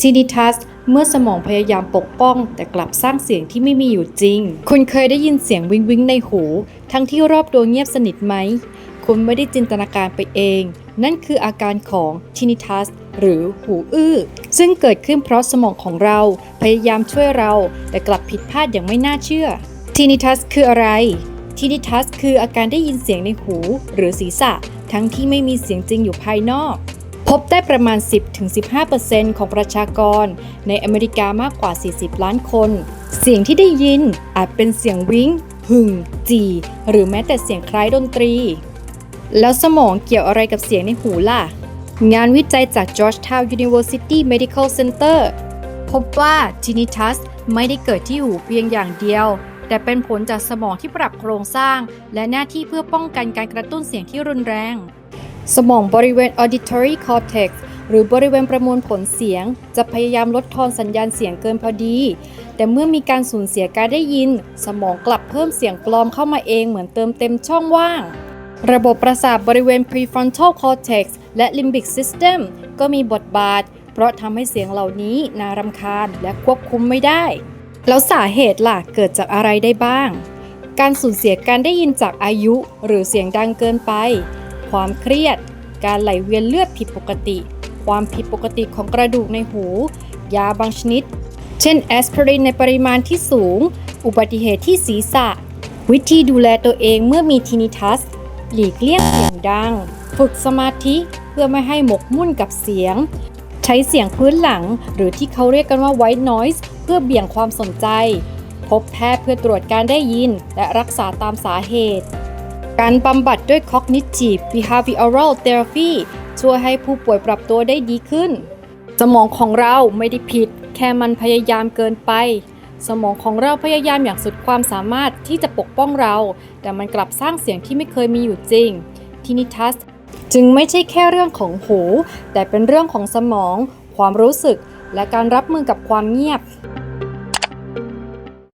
tinnitus เมื่อสมองพยายามปกป้อง แต่กลับสร้างเสียงที่ไม่มีอยู่จริง คุณเคยได้ยินเสียงวิงวิงในหู ทั้งที่รอบตัวเงียบสนิทไหม คุณไม่ได้จินตนาการไปเอง นั่นคืออาการของ tinnitus หรือหูอื้อ ซึ่งเกิดขึ้นเพราะสมองของเราพยายามช่วยเรา แต่กลับผิดพลาดอย่างไม่น่าเชื่อ tinnitus คืออะไร tinnitus คืออาการได้ยินเสียงในหู หรือศีรษะ ทั้งที่ไม่มีเสียงจริงอยู่ภายนอก พบได้ประมาณ 10-15%ของประชากร ในอเมริกามากกว่า 40 ล้านคน เสียงที่ได้ยินอาจเป็นเสียงวิ้งหึ่ง จี หรือแม้แต่เสียงคล้ายดนตรี แล้วสมองเกี่ยวอะไรกับเสียงในหูล่ะ งานวิจัยจาก Georgetown University Medical Center พบว่า tinnitus ไม่ได้เกิดที่หูเพียงอย่างเดียว แต่เป็นผลจากสมองที่ปรับโครงสร้าง และหน้าที่เพื่อป้องกันการกระตุ้นเสียงที่รุนแรง สมองบริเวณ auditory cortex หรือบริเวณประมวลผลเสียง จะพยายามลดทอนสัญญาณเสียงเกินพอดี แต่เมื่อมีการสูญเสียการได้ยิน สมองกลับเพิ่มเสียงปลอมเข้ามาเองเหมือนเติมเต็มช่องว่าง ระบบประสาทบริเวณ prefrontal cortex และ limbic system ก็มีบทบาท เพราะทำให้เสียงเหล่านี้น่ารำคาญและควบคุมไม่ได้ แล้วสาเหตุล่ะเกิดจากอะไรได้บ้าง การสูญเสียการได้ยินจากอายุ หรือเสียงดังเกินไป ความเครียด การไหลเวียนเลือดผิดปกติ ความผิดปกติของกระดูกในหู ยาบางชนิด เช่นแอสไพรินในปริมาณที่สูง อุบัติเหตุที่ศีรษะ วิธีดูแลตัวเองเมื่อมีทินิทัส หลีกเลี่ยงเสียงดัง ฝึกสมาธิเพื่อไม่ให้หมกมุ่นกับเสียง ใช้เสียงพื้นหลัง หรือที่เขาเรียกกันว่า white noise เพื่อเบี่ยงความสนใจ พบแพทย์เพื่อตรวจการได้ยิน และรักษาตามสาเหตุ การบำบัดด้วย cognitive behavioral therapy ช่วยให้ผู้ป่วยปรับตัวได้ดีขึ้น สมองของเราไม่ได้ผิด แค่มันพยายามเกินไป สมองของเราพยายามอย่างสุดความสามารถที่จะปกป้องเรา แต่มันกลับสร้างเสียงที่ไม่เคยมีอยู่จริง ทินิทัสจึงไม่ใช่แค่เรื่องของหู แต่เป็นเรื่องของสมอง ความรู้สึก และการรับมือกับความเงียบ